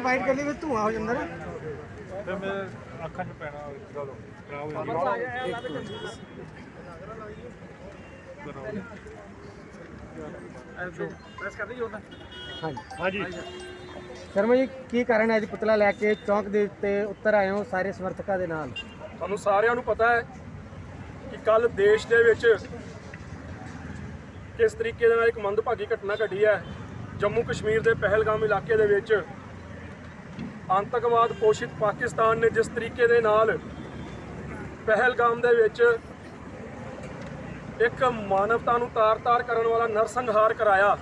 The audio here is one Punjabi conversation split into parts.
ਵਾਈਟ ਕਰ ਲਈ ਫਿਰ ਧੂਆਂ ਹੋ ਜਾਂਦਾ ਨਾ। ਫਿਰ ਮੇਰੇ ਅੱਖਾਂ 'ਚ ਪੈਣਾ ਚਲੋ ਖਰਾਬ ਹੋ ਜਾਂਦੀ। ਪ੍ਰੈਸ ਕਰ ਦਈਏ ਉਹਨਾਂ ਹਾਂਜੀ। ਹਾਂਜੀ। ਸ਼ਰਮਾ ਜੀ ਕੀ ਕਾਰਨ ਹੈ ਅੱਜ ਪੁਤਲਾ ਲੈ ਕੇ ਚੌਂਕ ਦੇ ਉੱਤੇ ਉੱਤਰ ਆਏ ਹੋ ਸਾਰੇ ਸਮਰਥਕਾਂ ਦੇ ਨਾਲ? ਤੁਹਾਨੂੰ ਸਾਰਿਆਂ ਨੂੰ ਪਤਾ ਹੈ ਕਿ ਕੱਲ ਦੇਸ਼ ਦੇ ਵਿੱਚ ਕਿਸ ਤਰੀਕੇ ਦੇ ਨਾਲ ਇੱਕ ਮੰਦਭਾਗੀ ਘਟਨਾ ਘਟੀ ਹੈ। ਜੰਮੂ ਕਸ਼ਮੀਰ ਦੇ ਪਹਿਲਗਾਮ ਇਲਾਕੇ ਦੇ ਵਿੱਚ ਆਤੰਕਵਾਦ ਪੋਸ਼ਿਤ ਪਾਕਿਸਤਾਨ ਨੇ ਜਿਸ ਤਰੀਕੇ ਦੇ ਨਾਲ ਪਹਿਲਗਾਮ ਦੇ ਵਿੱਚ ਇੱਕ ਮਾਨਵਤਾ ਨੂੰ ਤਾਰ-ਤਾਰ ਕਰਨ ਵਾਲਾ ਨਰਸੰਹਾਰ ਕਰਾਇਆ।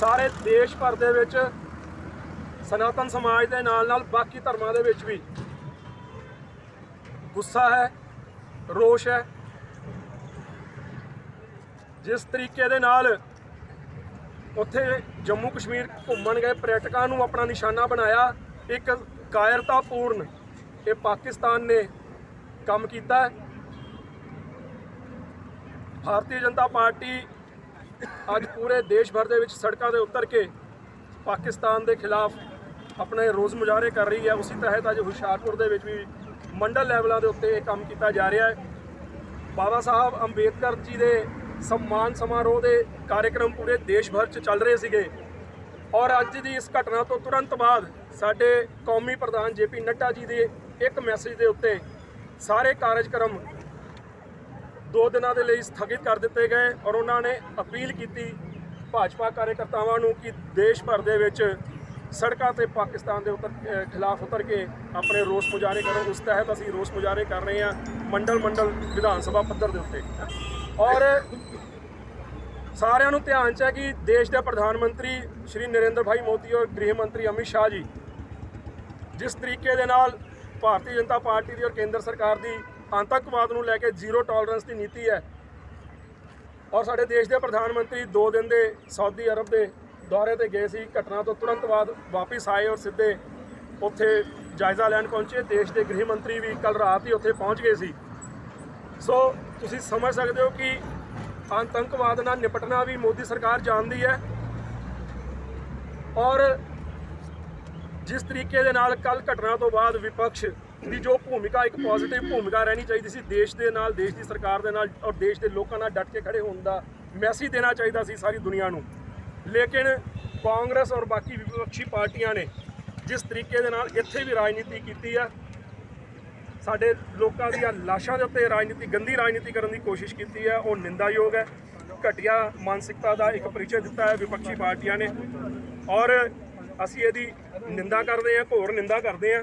ਸਾਰੇ ਦੇਸ਼ ਭਰ ਦੇ ਵਿੱਚ ਸਨਾਤਨ ਸਮਾਜ ਦੇ ਨਾਲ ਨਾਲ ਬਾਕੀ ਧਰਮਾਂ ਦੇ ਵਿੱਚ ਵੀ ਗੁੱਸਾ ਹੈ, ਰੋਸ਼ ਹੈ। ਜਿਸ ਤਰੀਕੇ ਦੇ ਨਾਲ ਉੱਥੇ ਜੰਮੂ ਕਸ਼ਮੀਰ ਘੁੰਮਣ ਗਏ ਪ੍ਰੈਕਟਿਕਾਂ ਨੂੰ ਆਪਣਾ ਨਿਸ਼ਾਨਾ ਬਣਾਇਆ, ਇੱਕ ਕਾਇਰਤਾਪੂਰਨ ਇਹ ਪਾਕਿਸਤਾਨ ਨੇ ਕੰਮ ਕੀਤਾ। ਹੈ ਭਾਰਤੀ ਜਨਤਾ ਪਾਰਟੀ ਅੱਜ ਪੂਰੇ ਦੇਸ਼ ਭਰ ਦੇ ਵਿੱਚ ਸੜਕਾਂ ਦੇ ਉਤਰ ਕੇ ਪਾਕਿਸਤਾਨ ਦੇ ਖਿਲਾਫ ਆਪਣੇ ਰੋਜ਼ ਮੁਜ਼ਾਹਰੇ ਕਰ ਰਹੀ ਹੈ। ਉਸੇ ਤਹਿਤ ਅੱਜ ਹੁਸ਼ਿਆਰਪੁਰ ਦੇ ਵਿੱਚ ਵੀ ਮੰਡਲ ਲੈਵਲਾਂ ਦੇ ਉੱਤੇ ਇਹ ਕੰਮ ਕੀਤਾ ਜਾ ਰਿਹਾ ਹੈ। ਬਾਬਾ ਸਾਹਿਬ ਅੰਬੇਦਕਰ ਜੀ ਦੇ ਸਨਮਾਨ ਸਮਾਰੋਹ ਦੇ ਕਾਰਜਕ੍ਰਮ ਪੂਰੇ ਦੇਸ਼ ਭਰ 'ਚ ਚੱਲ ਰਹੇ ਸੀਗੇ। ਔਰ ਅੱਜ ਦੀ ਇਸ ਘਟਨਾ ਤੋਂ ਤੁਰੰਤ ਬਾਅਦ ਸਾਡੇ ਕੌਮੀ ਪ੍ਰਧਾਨ ਜੇਪੀ ਨੱਡਾ ਜੀ ਦੇ ਇੱਕ ਮੈਸੇਜ ਦੇ ਉੱਤੇ ਸਾਰੇ ਕਾਰਜਕ੍ਰਮ ਦੋ ਦਿਨਾਂ ਦੇ ਲਈ ਸਥਗਿਤ ਕਰ ਦਿੱਤੇ ਗਏ ਔਰ ਉਹਨਾਂ ਨੇ ਅਪੀਲ ਕੀਤੀ ਭਾਜਪਾ ਕਾਰਜਕਰਤਾਵਾਂ ਨੂੰ ਕਿ ਦੇਸ਼ ਭਰ ਦੇ ਵਿੱਚ ਸੜਕਾਂ ਤੇ ਪਾਕਿਸਤਾਨ ਦੇ ਉੱਤਰ ਖਿਲਾਫ ਉਤਰ ਕੇ ਆਪਣੇ ਰੋਸ ਮੁਜ਼ਾਹਰੇ ਕਰਨ। ਉਸ ਤਹਿਤ ਅਸੀਂ ਰੋਸ ਮੁਜ਼ਾਹਰੇ ਕਰ ਰਹੇ ਹਾਂ ਮੰਡਲ ਮੰਡਲ ਵਿਧਾਨ ਸਭਾ ਪੱਧਰ ਦੇ ਉੱਤੇ। ਔਰ ਸਾਰਿਆਂ ਨੂੰ ਧਿਆਨ 'ਚ ਹੈ ਕਿ ਦੇਸ਼ ਦੇ ਪ੍ਰਧਾਨ ਮੰਤਰੀ ਸ਼੍ਰੀ ਨਰਿੰਦਰ ਭਾਈ ਮੋਦੀ ਔਰ ਗ੍ਰਹਿ ਮੰਤਰੀ ਅਮਿਤ ਸ਼ਾਹ ਜੀ, ਜਿਸ ਤਰੀਕੇ ਦੇ ਨਾਲ ਭਾਰਤੀ ਜਨਤਾ ਪਾਰਟੀ ਦੀ ਔਰ ਕੇਂਦਰ ਸਰਕਾਰ ਦੀ ਆਤੰਕਵਾਦ ਨੂੰ ਲੈ ਕੇ ਜ਼ੀਰੋ ਟੋਲਰੈਂਸ ਦੀ ਨੀਤੀ ਹੈ। ਔਰ ਸਾਡੇ ਦੇਸ਼ ਦੇ ਪ੍ਰਧਾਨ ਮੰਤਰੀ 2 ਦਿਨ ਦੇ ਸਾਊਦੀ ਅਰਬ ਦੇ ਦੌਰੇ ਤੇ ਗਏ ਸੀ। ਘਟਨਾ ਤੋਂ ਤੁਰੰਤ ਬਾਅਦ ਵਾਪਸ ਆਏ ਔਰ ਸਿੱਧੇ ਉੱਥੇ ਜਾਇਜ਼ਾ ਲੈਣ ਪਹੁੰਚੇ। ਦੇਸ਼ ਦੇ ਗ੍ਰਹਿ ਮੰਤਰੀ ਵੀ ਕੱਲ ਰਾਤ ਹੀ ਉੱਥੇ ਪਹੁੰਚ ਗਏ ਸੀ। ਸੋ ਤੁਸੀਂ ਸਮਝ ਸਕਦੇ ਹੋ ਕਿ ਆਤੰਕਵਾਦ ਨਾਲ ਨਿਪਟਣਾ ਵੀ ਮੋਦੀ ਸਰਕਾਰ ਜਾਣਦੀ ਹੈ। ਔਰ ਜਿਸ ਤਰੀਕੇ ਦੇ ਨਾਲ ਕੱਲ ਘਟਨਾ ਤੋਂ ਬਾਅਦ ਵਿਪਕਸ਼ ਦੀ ਜੋ ਭੂਮਿਕਾ, ਇੱਕ ਪੋਜ਼ਿਟਿਵ ਭੂਮਿਕਾ ਰਹਿਣੀ ਚਾਹੀਦੀ ਸੀ, ਦੇਸ਼ ਦੇ ਨਾਲ, ਦੇਸ਼ ਦੀ ਸਰਕਾਰ ਦੇ ਨਾਲ ਔਰ ਦੇਸ਼ ਦੇ ਲੋਕਾਂ ਨਾਲ ਡਟ ਕੇ ਖੜੇ ਹੋਣ ਦਾ ਮੈਸੇਜ ਦੇਣਾ ਚਾਹੀਦਾ ਸੀ ਸਾਰੀ ਦੁਨੀਆ ਨੂੰ। ਲੇਕਿਨ ਕਾਂਗਰਸ ਔਰ ਬਾਕੀ ਵਿਪਕਸ਼ੀ ਪਾਰਟੀਆਂ ਨੇ ਜਿਸ ਤਰੀਕੇ ਦੇ ਨਾਲ ਇੱਥੇ ਵੀ ਰਾਜਨੀਤੀ ਕੀਤੀ ਹੈ ਸਾਡੇ ਲੋਕਾਂ ਦੀਆਂ ਲਾਸ਼ਾਂ ਦੇ ਉੱਤੇ ਰਾਜਨੀਤੀ, ਗੰਦੀ ਰਾਜਨੀਤੀ ਕਰਨ ਦੀ ਕੋਸ਼ਿਸ਼ ਕੀਤੀ ਹੈ, ਉਹ ਨਿੰਦਾਯੋਗ ਹੈ। ਘਟੀਆ ਮਾਨਸਿਕਤਾ ਦਾ ਇੱਕ ਪਰਿਚੈ ਦਿੱਤਾ ਹੈ ਵਿਪਕਸ਼ੀ ਪਾਰਟੀਆਂ ਨੇ। ਔਰ ਅਸੀਂ ਇਹਦੀ ਨਿੰਦਾ ਕਰਦੇ ਹਾਂ, ਘੋਰ ਨਿੰਦਾ ਕਰਦੇ ਹਾਂ।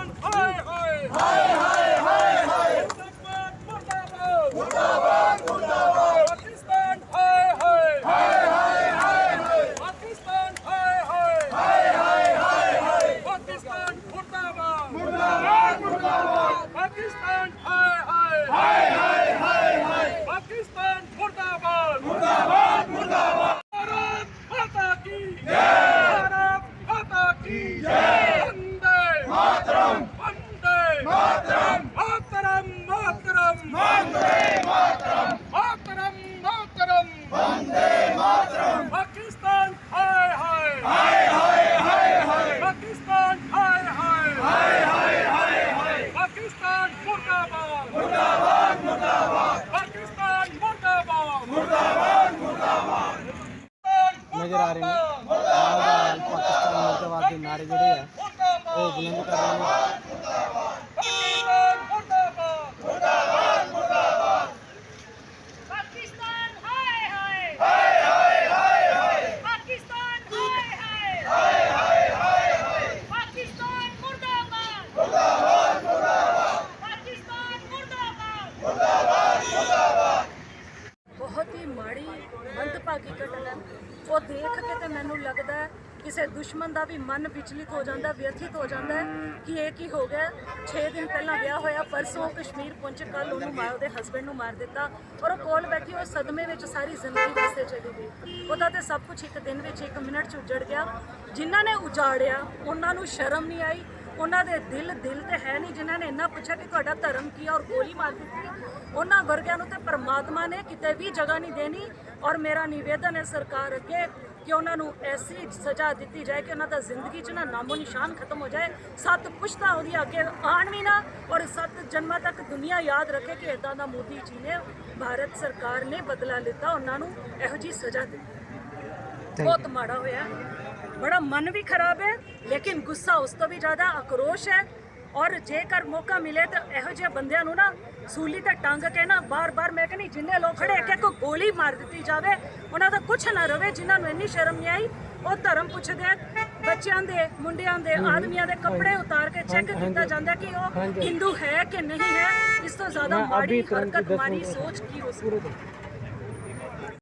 ਪਾਕਿਸਤਾਨ বন্ধ ਕੇ ਤੇ ਮੈਨੂੰ ਲੱਗਦਾ ਹੈ ਕਿਸੇ ਦੁਸ਼ਮਣ ਦਾ ਵੀ ਮਨ ਵਿਚਲਿਤ ਹੋ ਜਾਂਦਾ, ਵਿਅਥਿਤ ਹੋ ਜਾਂਦਾ ਹੈ ਕਿ ਇਹ ਕੀ ਹੋ ਗਿਆ। 6 ਦਿਨ ਪਹਿਲਾਂ ਵਿਆਹ ਹੋਇਆ, ਪਰਸੋਂ ਕਸ਼ਮੀਰ ਪਹੁੰਚੇ ਕੱਲ ਉਹਨੂੰ ਮਾਰ ਉਹਦੇ ਹਸਬੰਡ ਨੂੰ ਮਾਰ ਦਿੱਤਾ ਔਰ ਉਹ ਕੋਲ ਬੈਠੀ ਉਹ ਸਦਮੇ ਵਿੱਚ ਸਾਰੀ ਜ਼ਿੰਦਗੀ ਵਾਸਤੇ ਚਲੀ ਗਈ। ਉਹਦਾ ਤੇ ਸਭ ਕੁਝ ਇੱਕ ਦਿਨ ਵਿੱਚ ਇੱਕ ਮਿੰਟ ਚ ਉਜੜ ਗਿਆ। ਜਿਨ੍ਹਾਂ ਨੇ ਉਜਾੜਿਆ, ਉਹਨਾਂ ਨੂੰ ਸ਼ਰਮ ਨਹੀਂ ਆਈ। ਉਹਨਾਂ ਦੇ ਦਿਲ ਦਿਲ ਤੇ ਹੈ ਨਹੀਂ। ਜਿਨ੍ਹਾਂ ਨੇ ਇੰਨਾ ਪੁੱਛਿਆ ਕਿ ਤੁਹਾਡਾ ਧਰਮ ਕੀ ਹੈ ਔਰ ਗੋਲੀ ਮਾਰ ਦਿੱਤੀ। ਉਹਨਾਂ ਵਰਗਿਆਂ ਨੂੰ ਤੇ ਪਰਮਾਤਮਾ ਨੇ ਕਿਤੇ ਵੀ ਜਗ੍ਹਾ ਨਹੀਂ ਦੇਣੀ ਔਰ ਮੇਰਾ ਨਿਵੇਦਨ ਹੈ ਸਰਕਾਰ ਅੱਗੇ ਕਿ ਉਹਨਾਂ ਨੂੰ ਐਸੀ ਸਜ਼ਾ ਦਿੱਤੀ ਜਾਏ ਕਿ ਉਹਨਾਂ ਦਾ ਜ਼ਿੰਦਗੀ 'ਚ ਨਾ ਨਾਮੋ ਨਿਸ਼ਾਨ ਖਤਮ ਹੋ ਜਾਏ। ਸੱਤ ਪੁਸ਼ਤਾਂ ਉਹਦੀ ਅੱਗੇ ਆਣ ਵੀ ਨਾ ਔਰ ਸੱਤ ਜਨਮਾਂ ਤੱਕ ਦੁਨੀਆ ਯਾਦ ਰੱਖੇ ਕਿ ਇਦਾਂ ਦਾ ਮੋਦੀ ਜੀ ਨੇ ਭਾਰਤ ਸਰਕਾਰ ਨੇ ਬਦਲਾ ਲਿੱਤਾ ਉਹਨਾਂ ਨੂੰ ਇਹੋ ਜੀ ਸਜ਼ਾ ਦਿੱਤੀ। ਬਹੁਤ ਮਾੜਾ ਹੋਇਆ। ਬੜਾ ਮਨ ਵੀ ਖਰਾਬ ਹੈ ਲੇਕਿਨ ਗੁੱਸਾ ਉਸ ਤੋਂ ਵੀ ਜ਼ਿਆਦਾ ਆਕਰੋਸ਼ ਹੈ। ਔਰ ਜੇਕਰ ਮੌਕਾ ਮਿਲੇ ਤਾਂ ਇਹੋ ਜਿਹੇ ਬੰਦਿਆਂ ਨੂੰ ਨਾ ਸੂਲੀ ਤੇ ਟੰਗ ਕੇ ਨਾ ਬਾਰ-ਬਾਰ ਮੈਂ ਕਹਿੰਦੀ ਜਿੰਨੇ ਲੋਕ ਖੜੇ ਇੱਕ ਇੱਕ ਗੋਲੀ ਮਾਰ ਦਿੱਤੀ ਜਾਵੇ ਉਹਨਾਂ ਦਾ ਕੁਝ ਨਾ ਰਵੇ ਜਿਨ੍ਹਾਂ ਨੂੰ ਇੰਨੀ ਸ਼ਰਮ ਨਹੀਂ ਆਈ ਉਹ ਧਰਮ ਪੁੱਛਦੇ ਆ, ਬੱਚਿਆਂ ਦੇ ਮੁੰਡਿਆਂ ਦੇ ਆਦਮੀਆਂ ਦੇ ਕੱਪੜੇ ਉਤਾਰ ਕੇ ਚੈੱਕ ਕੀਤਾ ਜਾਂਦਾ ਕਿ ਉਹ ਹਿੰਦੂ ਹੈ ਕਿ ਨਹੀਂ ਹੈ ਇਸ ਤੋਂ ਜ਼ਿਆਦਾ ਮਾੜੀ ਹਰਕਤ ਮਾੜੀ ਸੋਚ ਕੀ ਹੋ ਸਕਦੀ ਹੈ?